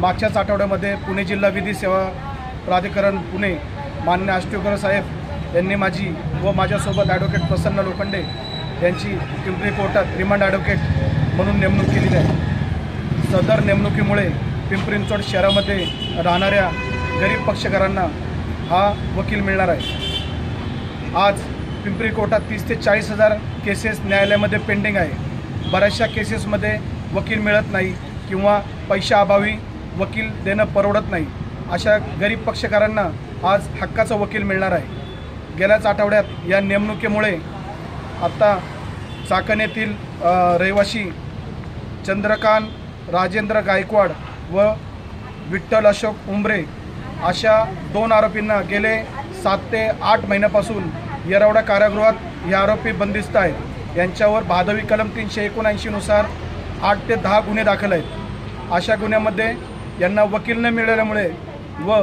मागच्याच आठवड्यामध्ये पुणे जिल्हा विधी सेवा प्राधिकरण पुणे मान्य आष्टेकर साहेब यांनी माझी व माझ्यासोबत ॲडव्होकेट प्रसन्न लोखंडे यांची पिंपरी कोर्टात रिमांड ॲडव्होकेट म्हणून नेमणूक केलेली आहे. सदर नेमणुकीमुळे पिंपरींचोड शहरामध्ये राहणाऱ्या गरीब पक्षकारांना हा वकील मिळणार आहे. आज पिंपरी कोर्टात तीस ते चाळीस हजार केसेस न्यायालयामध्ये पेंडिंग आहे. बऱ्याचशा केसेसमध्ये वकील मिळत नाही किंवा पैशाअभावी वकील देणं परवडत नाही. अशा गरीब पक्षकारांना आज हक्काचा वकील मिळणार आहे. गेल्याच आठवड्यात या नेमणुकीमुळे आत्ता चाकण येथील रहिवासी चंद्रकांत राजेंद्र गायकवाड व विठ्ठल अशोक उंबरे अशा दोन आरोपींना गेले सात ते आठ महिन्यापासून येरवडा कारागृहात हे आरोपी बंदिस्त आहेत. यांच्यावर भादवी कलम तीनशे एकोणऐंशीनुसार आठ ते दहा गुन्हे दाखल आहेत. अशा गुन्ह्यामध्ये यांना वकील न मिळाल्यामुळे व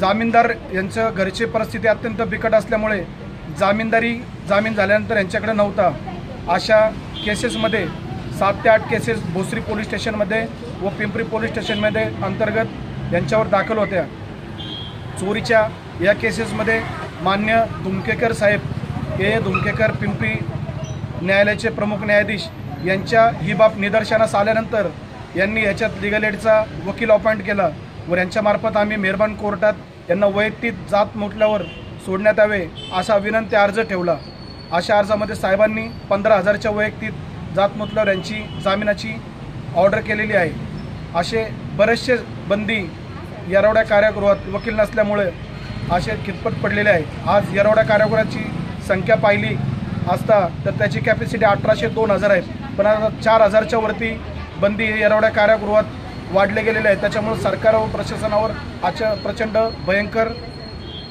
जामीनदार यांचं घरची परिस्थिती अत्यंत बिकट असल्यामुळे जामीनदारी जामीन झाल्यानंतर यांच्याकडे नव्हता. अशा केसेसमध्ये सात ते आठ केसेस भोसरी पोलीस स्टेशनमध्ये व पिंपरी पोलीस स्टेशनमध्ये अंतर्गत यांच्यावर दाखल होत्या. चोरीच्या या केसेसमध्ये मान्य धुमकेकर साहेब ए. धुमकेकर पिंपरी न्यायालयाचे प्रमुख न्यायाधीश यांच्या ही बाब निदर्शनास आल्यानंतर यांनी याच्यात लिगल एडचा वकील अपॉइंट केला व यांच्यामार्फत आम्ही मेहरबान कोर्टात यांना वैयक्तिक जात म्हटल्यावर सोडण्यात यावे असा विनंती अर्ज ठेवला. अशा अर्जामध्ये साहेबांनी पंधरा हजारच्या वैयक्तिक जात म्हटल्यावर यांची जामिनाची ऑर्डर केलेली आहे. असे बरेचसे बंदी येरवड्या कारागृहात वकील नसल्यामुळे असे कितपत पडलेले आहे आज येरवड्या कारागृहाची संख्या पाहिली असता तर त्याची कॅपॅसिटी अठराशे दोन हजार आहे. पण आता चार हजारच्या वरती बंदी हे येरवड्या कारागृहात वाढले गेलेले आहेत. त्याच्यामुळे सरकार व प्रशासनावर आजच्या प्रचंड भयंकर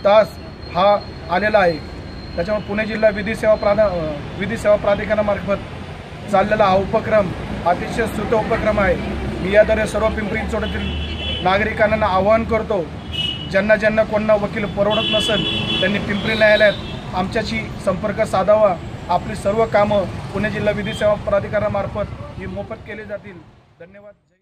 तास हा आलेला आहे. त्याच्यामुळे पुणे जिल्हा विधी सेवा प्राधा विधी सेवा प्राधिकरणामार्फत चाललेला हा उपक्रम अतिशय स्तुत उपक्रम आहे. मी याद्वारे सर्व पिंपरी चिंचवडीतील नागरिकांना आवाहन करतो ज्यांना ज्यांना कोणना वकील परवडत नसेल त्यांनी पिंपरी न्यायालयात आमच्याशी संपर्क साधावा. आपली सर्व कामं पुणे जिल्हा विधी सेवा प्राधिकरणामार्फत ही मोफत केले जातील. धन्यवाद.